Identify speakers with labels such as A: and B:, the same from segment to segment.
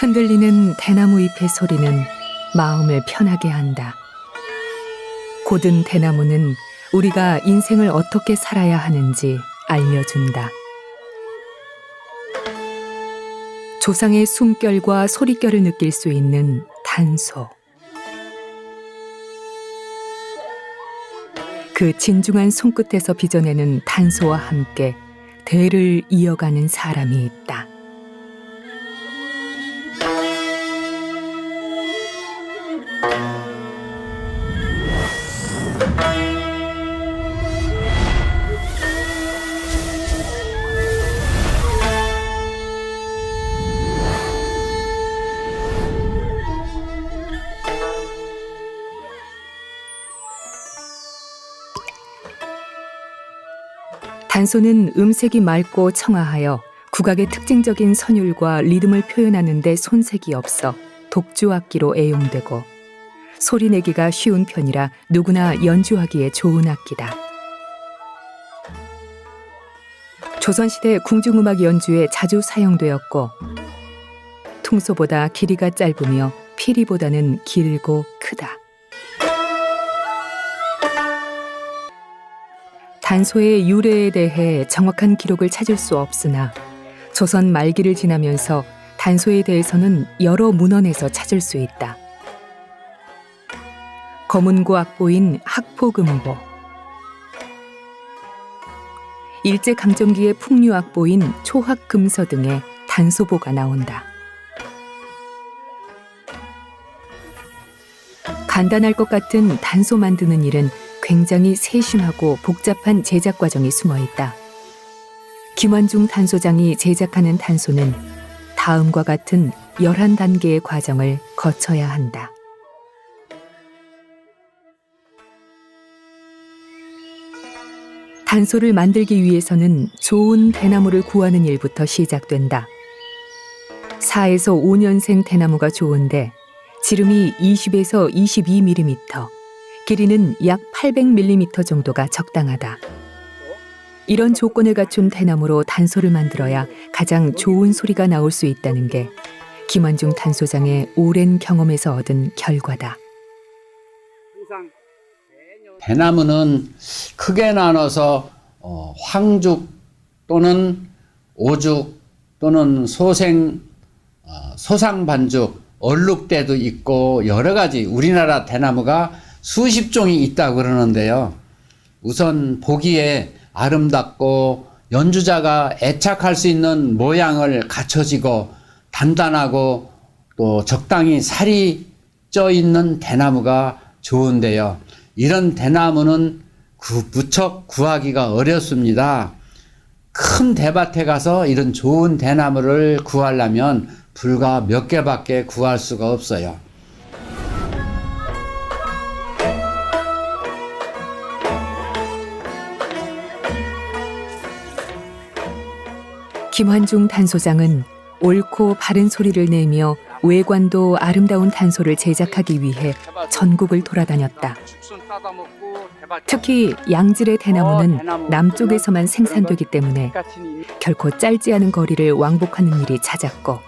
A: 흔들리는 대나무 잎의 소리는 마음을 편하게 한다. 고든 대나무는 우리가 인생을 어떻게 살아야 하는지 알려준다. 조상의 숨결과 소리결을 느낄 수 있는 단소. 그 진중한 손끝에서 빚어내는 단소와 함께 대를 이어가는 사람이 있다. 단소는 음색이 맑고 청아하여 국악의 특징적인 선율과 리듬을 표현하는 데 손색이 없어 독주 악기로 애용되고 소리 내기가 쉬운 편이라 누구나 연주하기에 좋은 악기다. 조선시대 궁중음악 연주에 자주 사용되었고 통소보다 길이가 짧으며 피리보다는 길고 크다. 단소의 유래에 대해 정확한 기록을 찾을 수 없으나 조선 말기를 지나면서 단소에 대해서는 여러 문헌에서 찾을 수 있다. 검은고 악보인 학포금보, 일제 강점기의 풍류 악보인 초학금서 등의 단소보가 나온다. 간단할 것 같은 단소 만드는 일은 굉장히 세심하고 복잡한 제작 과정이 숨어 있다. 김원중 단소장이 제작하는 단소는 다음과 같은 11단계의 과정을 거쳐야 한다. 단소를 만들기 위해서는 좋은 대나무를 구하는 일부터 시작된다. 4에서 5년생 대나무가 좋은데 지름이 20에서 22mm, 길이는 약 800mm 정도가 적당하다. 이런 조건을 갖춘 대나무로 단소를 만들어야 가장 좋은 소리가 나올 수 있다는 게 김원중 단소장의 오랜 경험에서 얻은 결과다.
B: 대나무는 크게 나눠서 어, 황죽 또는 오죽 또는 소생, 어, 소상 반죽, 얼룩대도 있고 여러 가지 우리나라 대나무가 수십 종이 있다고 그러는데요. 우선 보기에 아름답고 연주자가 애착할 수 있는 모양을 갖춰지고 단단하고 또 적당히 살이 쪄 있는 대나무가 좋은데요. 이런 대나무는 구, 무척 구하기가 어렵습니다. 큰 대밭에 가서 이런 좋은 대나무를 구하려면 불과 몇 개밖에 구할 수가 없어요.
A: 김환중 단소장은 옳고 바른 소리를 내며 외관도 아름다운 단소를 제작하기 위해 전국을 돌아다녔다. 특히 양질의 대나무는 남쪽에서만 생산되기 때문에 결코 짧지 않은 거리를 왕복하는 일이 잦았고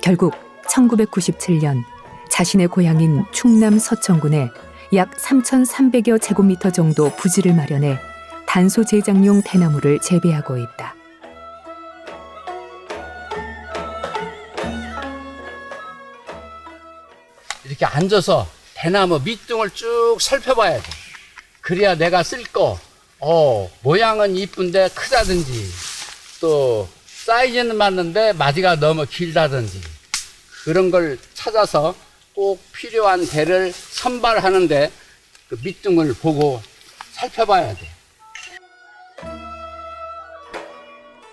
A: 결국 1997년 자신의 고향인 충남 서천군에 약 3,300여 제곱미터 정도 부지를 마련해 단소 제작용 대나무를 재배하고 있다.
B: 이렇게 앉아서 대나무 밑둥을 쭉 살펴봐야 돼. 그래야 내가 쓸 거, 어, 모양은 이쁜데 크다든지, 또 사이즈는 맞는데 마디가 너무 길다든지, 그런 걸 찾아서 꼭 필요한 대를 선발하는데 그 밑둥을 보고 살펴봐야 돼.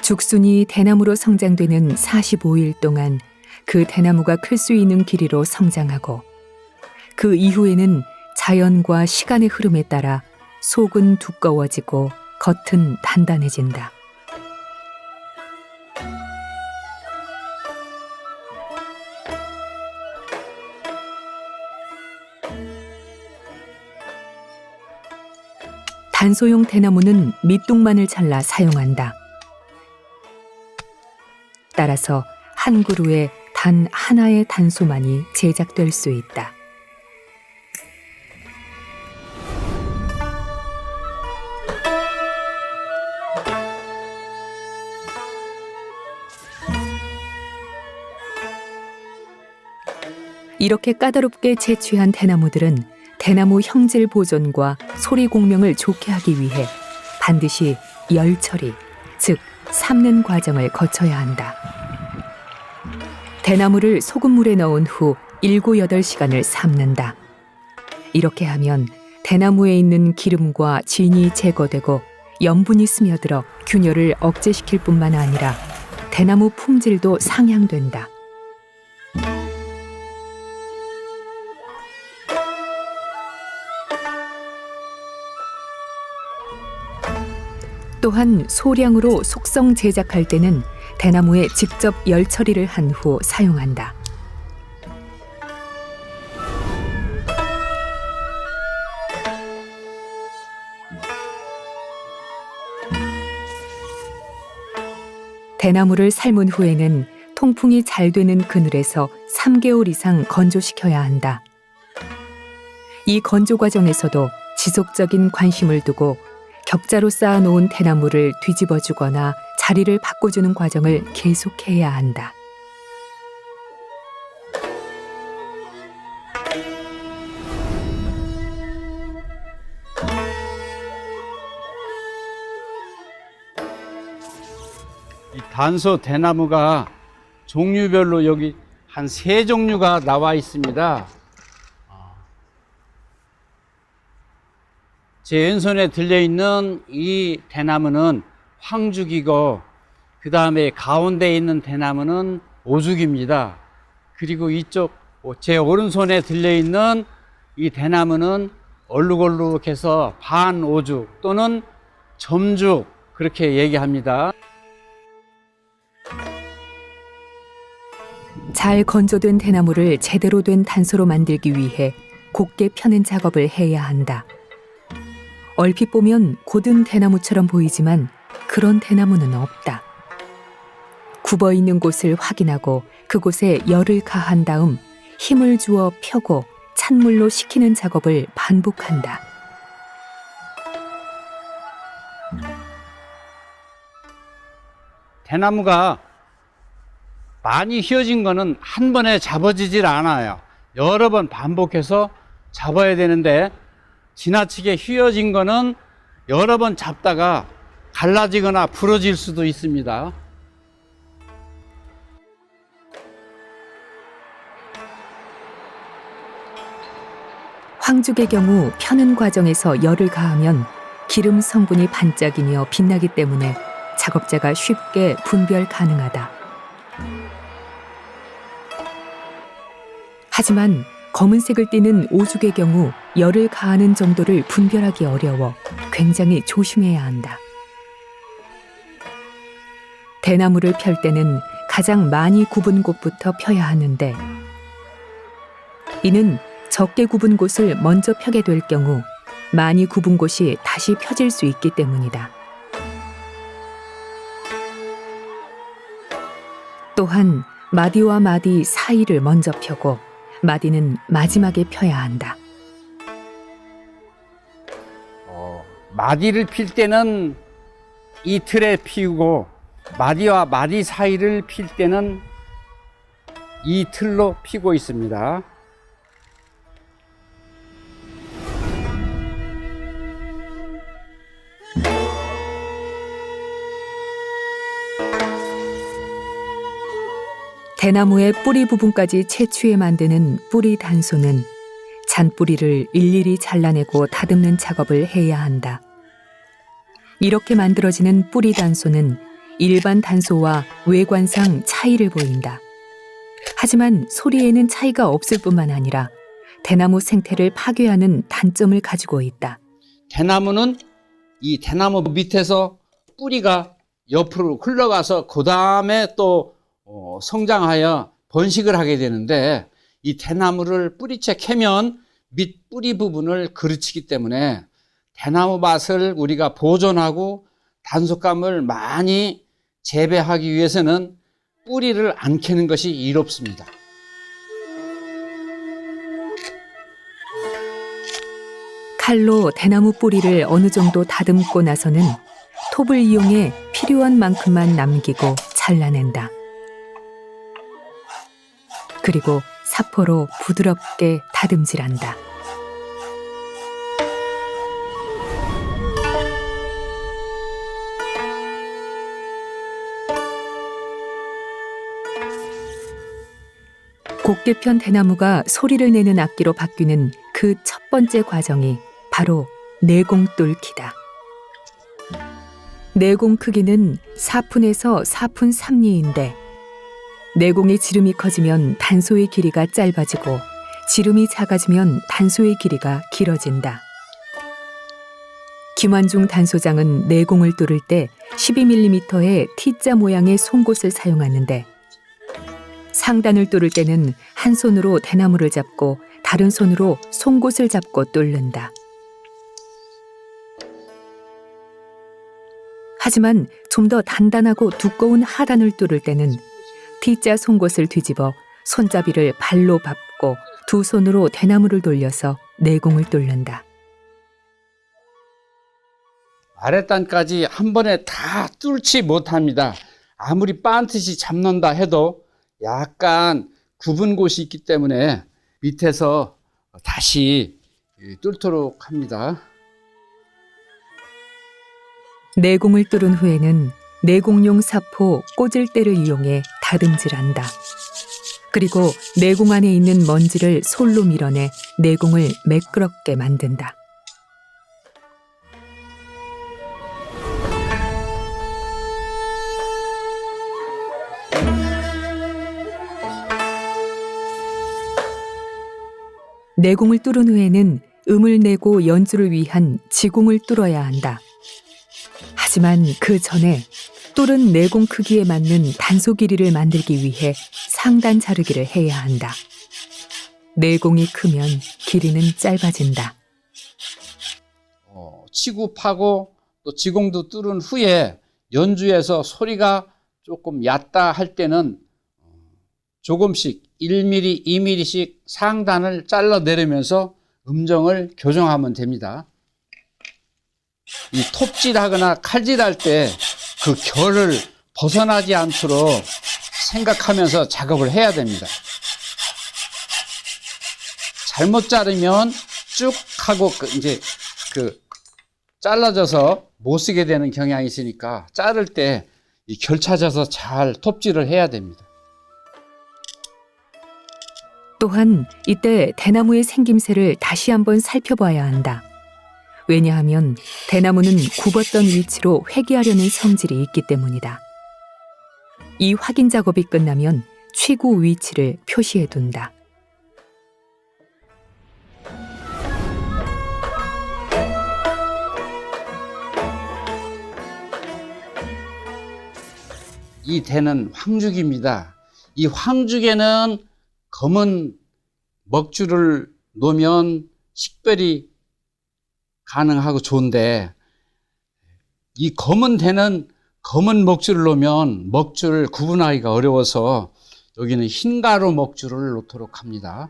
A: 죽순이 대나무로 성장되는 45일 동안 그 대나무가 클 수 있는 길이로 성장하고 그 이후에는 자연과 시간의 흐름에 따라 속은 두꺼워지고 겉은 단단해진다. 단소용 대나무는 밑둥만을 잘라 사용한다. 따라서 한 그루에 단 하나의 단소만이 제작될 수 있다. 이렇게 까다롭게 채취한 대나무들은 대나무 형질 보존과 소리 공명을 좋게 하기 위해 반드시 열 처리, 즉 삶는 과정을 거쳐야 한다. 대나무를 소금물에 넣은 후 7, 8시간을 삶는다. 이렇게 하면 대나무에 있는 기름과 진이 제거되고 염분이 스며들어 균열을 억제시킬 뿐만 아니라 대나무 품질도 상향된다. 또한 소량으로 속성 제작할 때는 대나무에 직접 열 처리를 한 후 사용한다. 대나무를 삶은 후에는 통풍이 잘 되는 그늘에서 3개월 이상 건조시켜야 한다. 이 건조 과정에서도 지속적인 관심을 두고 격자로 쌓아놓은 대나무를 뒤집어 주거나 자리를 바꿔주는 과정을 계속해야 한다.
B: 이 단소 대나무가 종류별로 여기 한 세 종류가 나와 있습니다. 제 왼손에 들려 있는 이 대나무는 황죽이고 그 다음에 가운데 있는 대나무는 오죽입니다. 그리고 이쪽 제 오른손에 들려 있는 이 대나무는 얼룩얼룩해서 반오죽 또는 점죽 그렇게 얘기합니다.
A: 잘 건조된 대나무를 제대로 된 단소로 만들기 위해 곱게 펴는 작업을 해야 한다. 얼핏 보면 고든 대나무처럼 보이지만 그런 대나무는 없다. 굽어 있는 곳을 확인하고 그곳에 열을 가한 다음 힘을 주어 펴고 찬물로 식히는 작업을 반복한다.
B: 대나무가 많이 휘어진 거는 한 번에 잡아지질 않아요. 여러 번 반복해서 잡아야 되는데 지나치게 휘어진 거는 여러 번 잡다가 갈라지거나 부러질 수도 있습니다.
A: 황죽의 경우 펴는 과정에서 열을 가하면 기름 성분이 반짝이며 빛나기 때문에 작업자가 쉽게 분별 가능하다. 하지만 검은색을 띠는 오죽의 경우 열을 가하는 정도를 분별하기 어려워 굉장히 조심해야 한다. 대나무를 펼 때는 가장 많이 굽은 곳부터 펴야 하는데 이는 적게 굽은 곳을 먼저 펴게 될 경우 많이 굽은 곳이 다시 펴질 수 있기 때문이다. 또한 마디와 마디 사이를 먼저 펴고 마디는 마지막에 펴야 한다.
B: 어, 마디를 필 때는 이 틀에 피우고 마디와 마디 사이를 필 때는 이 틀로 피고 있습니다.
A: 대나무의 뿌리 부분까지 채취해 만드는 뿌리 단소는 잔뿌리를 일일이 잘라내고 다듬는 작업을 해야 한다. 이렇게 만들어지는 뿌리 단소는 일반 단소와 외관상 차이를 보인다. 하지만 소리에는 차이가 없을 뿐만 아니라 대나무 생태를 파괴하는 단점을 가지고 있다.
B: 대나무는 이 대나무 밑에서 뿌리가 옆으로 흘러가서 그 다음에 또 어, 성장하여 번식을 하게 되는데 이 대나무를 뿌리채 캐면 밑 뿌리 부분을 그르치기 때문에 대나무 맛을 우리가 보존하고 단속감을 많이 재배하기 위해서는 뿌리를 안 캐는 것이 이롭습니다.
A: 칼로 대나무 뿌리를 어느 정도 다듬고 나서는 톱을 이용해 필요한 만큼만 남기고 잘라낸다. 그리고 사포로 부드럽게 다듬질한다. 곱게 편 대나무가 소리를 내는 악기로 바뀌는 그 첫 번째 과정이 바로 내공 뚫기다. 내공 크기는 4푼에서 4푼 3리인데 내공의 지름이 커지면 단소의 길이가 짧아지고 지름이 작아지면 단소의 길이가 길어진다. 김완중 단소장은 내공을 뚫을 때 12mm의 T자 모양의 송곳을 사용하는데 상단을 뚫을 때는 한 손으로 대나무를 잡고 다른 손으로 송곳을 잡고 뚫는다. 하지만 좀 더 단단하고 두꺼운 하단을 뚫을 때는 T자 송곳을 뒤집어 손잡이를 발로 밟고 두 손으로 대나무를 돌려서 내공을 뚫는다.
B: 아랫단까지 한 번에 다 뚫지 못합니다. 아무리 빤듯이 잡는다 해도 약간 굽은 곳이 있기 때문에 밑에서 다시 뚫도록 합니다.
A: 내공을 뚫은 후에는 내공용 사포 꽂을 때를 이용해 다듬질한다. 그리고 내공 안에 있는 먼지를 솔로 밀어내 내공을 매끄럽게 만든다. 내공을 뚫은 후에는 음을 내고 연주를 위한 지공을 뚫어야 한다. 하지만 그 전에 뚫은 내공 크기에 맞는 단소 길이를 만들기 위해 상단 자르기를 해야 한다. 내공이 크면 길이는 짧아진다.
B: 어, 치고 파고 또 지공도 뚫은 후에 연주에서 소리가 조금 얕다 할 때는 어, 조금씩 1mm, 2mm씩 상단을 잘라 내리면서 음정을 교정하면 됩니다. 이 톱질하거나 칼질할 때 그 결을 벗어나지 않도록 생각하면서 작업을 해야 됩니다. 잘못 자르면 쭉 하고 그 이제 그 잘라져서 못 쓰게 되는 경향이 있으니까 자를 때 이 결 찾아서 잘 톱질을 해야 됩니다.
A: 또한 이때 대나무의 생김새를 다시 한번 살펴봐야 한다. 왜냐하면 대나무는 굽었던 위치로 회귀하려는 성질이 있기 때문이다. 이 확인 작업이 끝나면 취구 위치를 표시해 둔다.
B: 이 대는 황죽입니다. 이 황죽에는 검은 먹줄을 놓으면 식별이 가능하고 좋은데 이 검은 대는 검은 먹줄을 놓으면 먹줄을 구분하기가 어려워서 여기는 흰 가루 먹줄을 놓도록 합니다.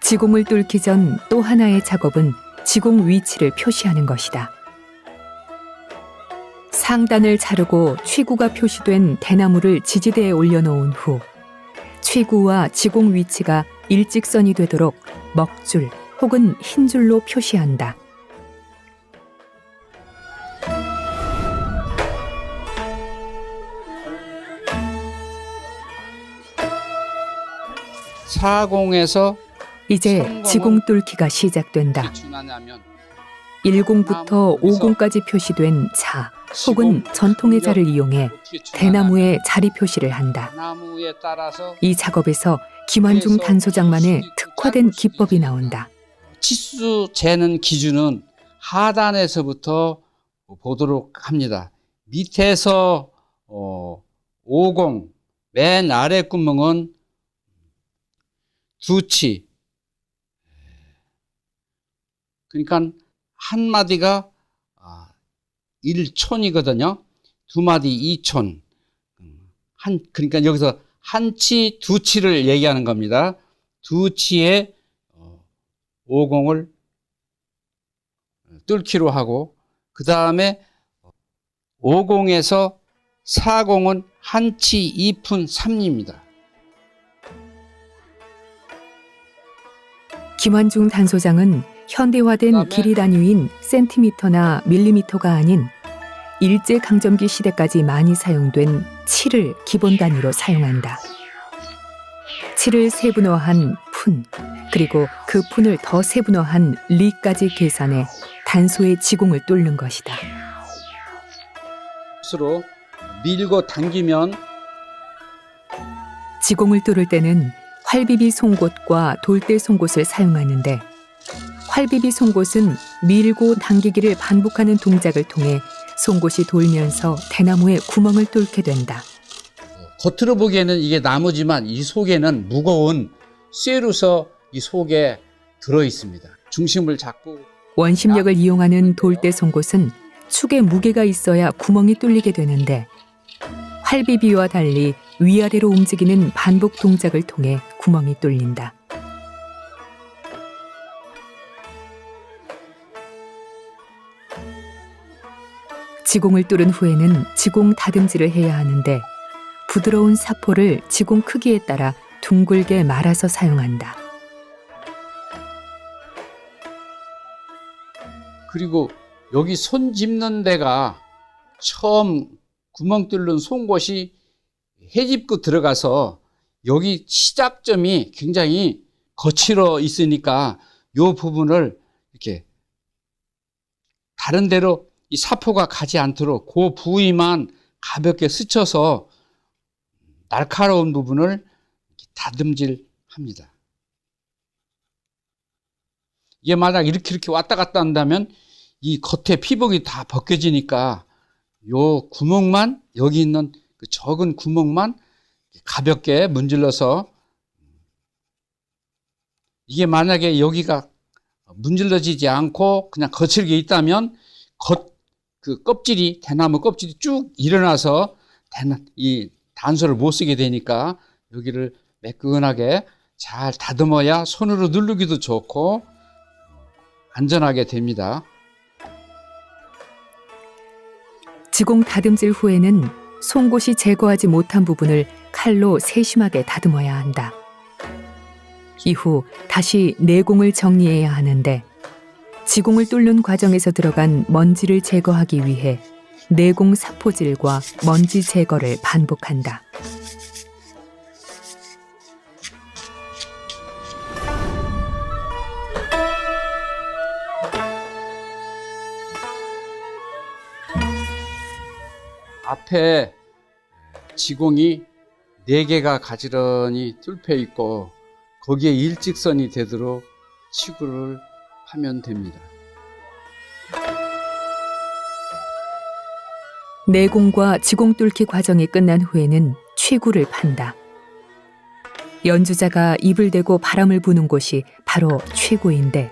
A: 지공을 뚫기 전 또 하나의 작업은 지공 위치를 표시하는 것이다. 상단을 자르고 취구가 표시된 대나무를 지지대에 올려놓은 후 취구와 지공 위치가 일직선이 되도록 먹줄 혹은 흰 줄로 표시한다.
B: 사공에서
A: 이제 지공 뚫기가 시작된다.
B: 어떻게 준하냐면
A: 1공부터 5공까지 표시된 자 혹은 전통의 자를 이용해 대나무에 자리 표시를 한다. 이 작업에서 김완중 단소장만의 특화된 기법이 나온다.
B: 치수 재는 기준은 하단에서부터 보도록 합니다. 밑에서 어, 50, 맨 아래 구멍은 두 치. 그러니까 한 마디가 아, 1촌이거든요. 두 마디 2촌. 한, 그러니까 여기서 한 치, 두 치를 얘기하는 겁니다. 두 치에 어, 50을 뚫기로 하고, 그 다음에 50에서 40은 한 치 2푼 3입니다.
A: 김환중 단소장은 현대화된 길이 단위인 센티미터나 밀리미터가 아닌 일제 강점기 시대까지 많이 사용된 치를 기본 단위로 사용한다. 치를 세분화한 푼 그리고 그 푼을 더 세분화한 리까지 계산해 단소의 지공을 뚫는 것이다.
B: 스로 밀고 당기면
A: 지공을 뚫을 때는 활비비 송곳과 돌대 송곳을 사용하는데 활비비 송곳은 밀고 당기기를 반복하는 동작을 통해 송곳이 돌면서 대나무에 구멍을 뚫게 된다.
B: 겉으로 보기에는 이게 나무지만 이 속에는 무거운 쇠로서 이 속에 들어 있습니다. 중심을 잡고
A: 원심력을 이용하는 돌대 송곳은 축에 무게가 있어야 구멍이 뚫리게 되는데 활비비와 달리 위아래로 움직이는 반복 동작을 통해 구멍이 뚫린다. 지공을 뚫은 후에는 지공 다듬질을 해야 하는데 부드러운 사포를 지공 크기에 따라 둥글게 말아서 사용한다.
B: 그리고 여기 손 짚는 데가 처음 구멍 뚫는 송곳이 해집고 들어가서 여기 시작점이 굉장히 거칠어 있으니까 요 부분을 이렇게 다른 데로 이 사포가 가지 않도록 그 부위만 가볍게 스쳐서 날카로운 부분을 다듬질 합니다. 이게 만약 이렇게 이렇게 왔다 갔다 한다면 이 겉에 피복이 다 벗겨지니까 요 구멍만 여기 있는 그 적은 구멍만 가볍게 문질러서 이게 만약에 여기가 문질러지지 않고 그냥 거칠게 있다면 겉 그 껍질이 대나무 껍질이 쭉 일어나서 대나, 이 단소를 못 쓰게 되니까 여기를 매끈하게 잘 다듬어야 손으로 누르기도 좋고 안전하게 됩니다.
A: 지공 다듬질 후에는 송곳이 제거하지 못한 부분을 칼로 세심하게 다듬어야 한다. 이후 다시 내공을 정리해야 하는데 지공을 뚫는 과정에서 들어간 먼지를 제거하기 위해 내공 사포질과 먼지 제거를 반복한다.
B: 앞에 지공이 네 개가 가지런히 뚫혀 있고 거기에 일직선이 되도록 치구를 하면 됩니다.
A: 내공과 지공 뚫기 과정이 끝난 후에는 취구를 판다. 연주자가 입을 대고 바람을 부는 곳이 바로 취구인데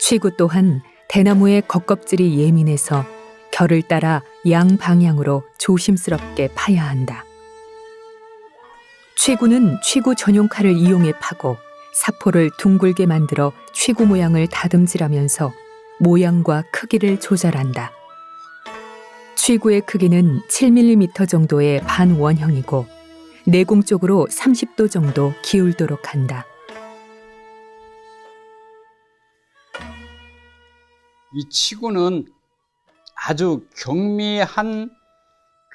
A: 취구 또한 대나무의 겉껍질이 예민해서 결을 따라 양 방향으로 조심스럽게 파야 한다. 취구는 취구 전용 칼을 이용해 파고 사포를 둥글게 만들어 취구 모양을 다듬질하면서 모양과 크기를 조절한다. 취구의 크기는 7mm 정도의 반원형이고 내공 쪽으로 30도 정도 기울도록 한다.
B: 이 치구는 아주 경미한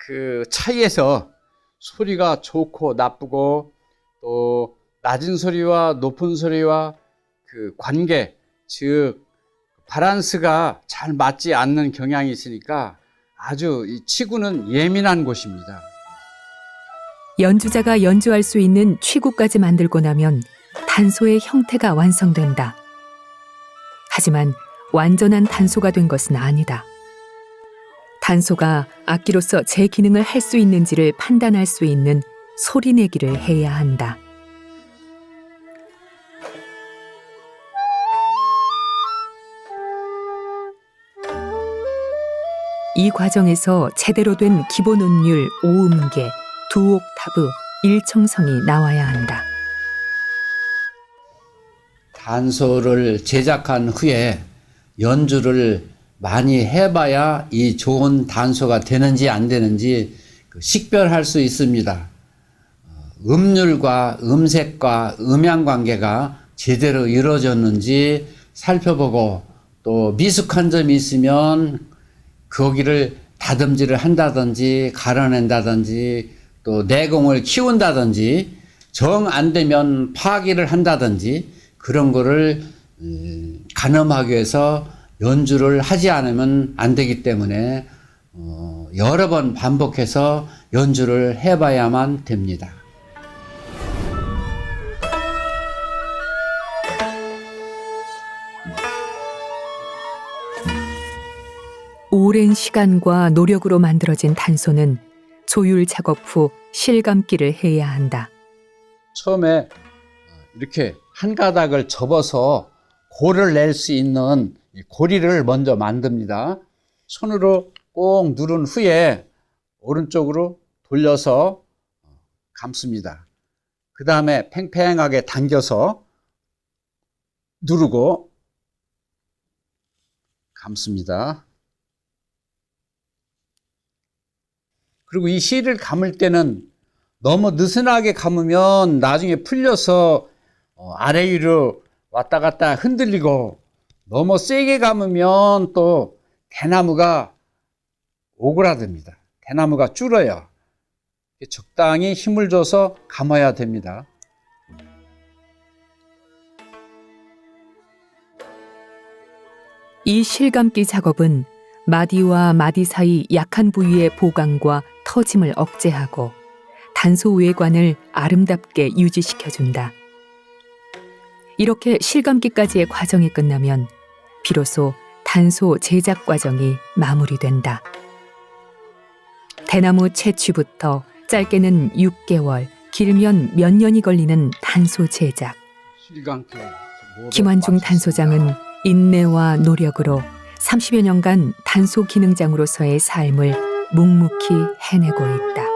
B: 그 차이에서 소리가 좋고 나쁘고 또 낮은 소리와 높은 소리와 그 관계 즉 바란스가 잘 맞지 않는 경향이 있으니까 아주 이 치구는 예민한 곳입니다.
A: 연주자가 연주할 수 있는 취구까지 만들고 나면 단소의 형태가 완성된다. 하지만 완전한 단소가 된 것은 아니다. 단소가 악기로서 제 기능을 할 수 있는지를 판단할 수 있는 소리 내기를 해야 한다. 이 과정에서 제대로 된 기본 음률 5음계, 두 옥타브, 1청성이 나와야 한다.
B: 단소를 제작한 후에 연주를 많이 해봐야 이 좋은 단소가 되는지 안 되는지 그 식별할 수 있습니다. 어, 음률과 음색과 음양 관계가 제대로 이루어졌는지 살펴보고 또 미숙한 점이 있으면 거기를 다듬질을 한다든지 가려낸다든지 또 내공을 키운다든지 정 안 되면 파기를 한다든지 그런 거를 음, 가늠하기 위해서 연주를 하지 않으면 안 되기 때문에 어, 여러 번 반복해서 연주를 해봐야만 됩니다.
A: 오랜 시간과 노력으로 만들어진 단소는 조율 작업 후 실감기를 해야 한다.
B: 처음에 이렇게 한 가닥을 접어서 골을 낼수 있는 이 고리를 먼저 만듭니다. 손으로 꼭 누른 후에 오른쪽으로 돌려서 감습니다. 그 다음에 팽팽하게 당겨서 누르고 감습니다. 그리고 이 실을 감을 때는 너무 느슨하게 감으면 나중에 풀려서 어, 아래 위로 왔다 갔다 흔들리고 너무 세게 감으면 또 대나무가 오그라듭니다. 대나무가 줄어요. 적당히 힘을 줘서 감아야 됩니다.
A: 이 실감기 작업은 마디와 마디 사이 약한 부위의 보강과 터짐을 억제하고 단소 외관을 아름답게 유지시켜준다. 이렇게 실감기까지의 과정이 끝나면 비로소 단소 제작 과정이 마무리된다. 대나무 채취부터 짧게는 6개월, 길면 몇 년이 걸리는 단소 제작. 김환중 단소장은 인내와 노력으로 30여 년간 단소 기능장으로서의 삶을 묵묵히 해내고 있다.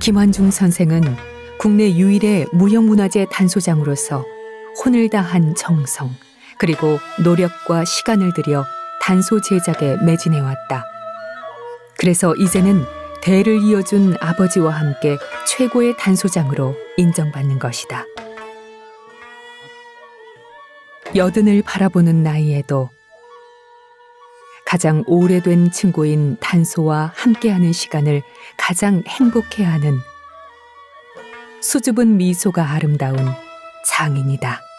A: 김환중 선생은 국내 유일의 무형문화재 단소장으로서 혼을 다한 정성 그리고 노력과 시간을 들여 단소 제작에 매진해 왔다. 그래서 이제는 대를 이어준 아버지와 함께 최고의 단소장으로 인정받는 것이다. 여든을 바라보는 나이에도 가장 오래된 친구인 단소와 함께하는 시간을 가장 행복해하는 수줍은 미소가 아름다운 장인이다.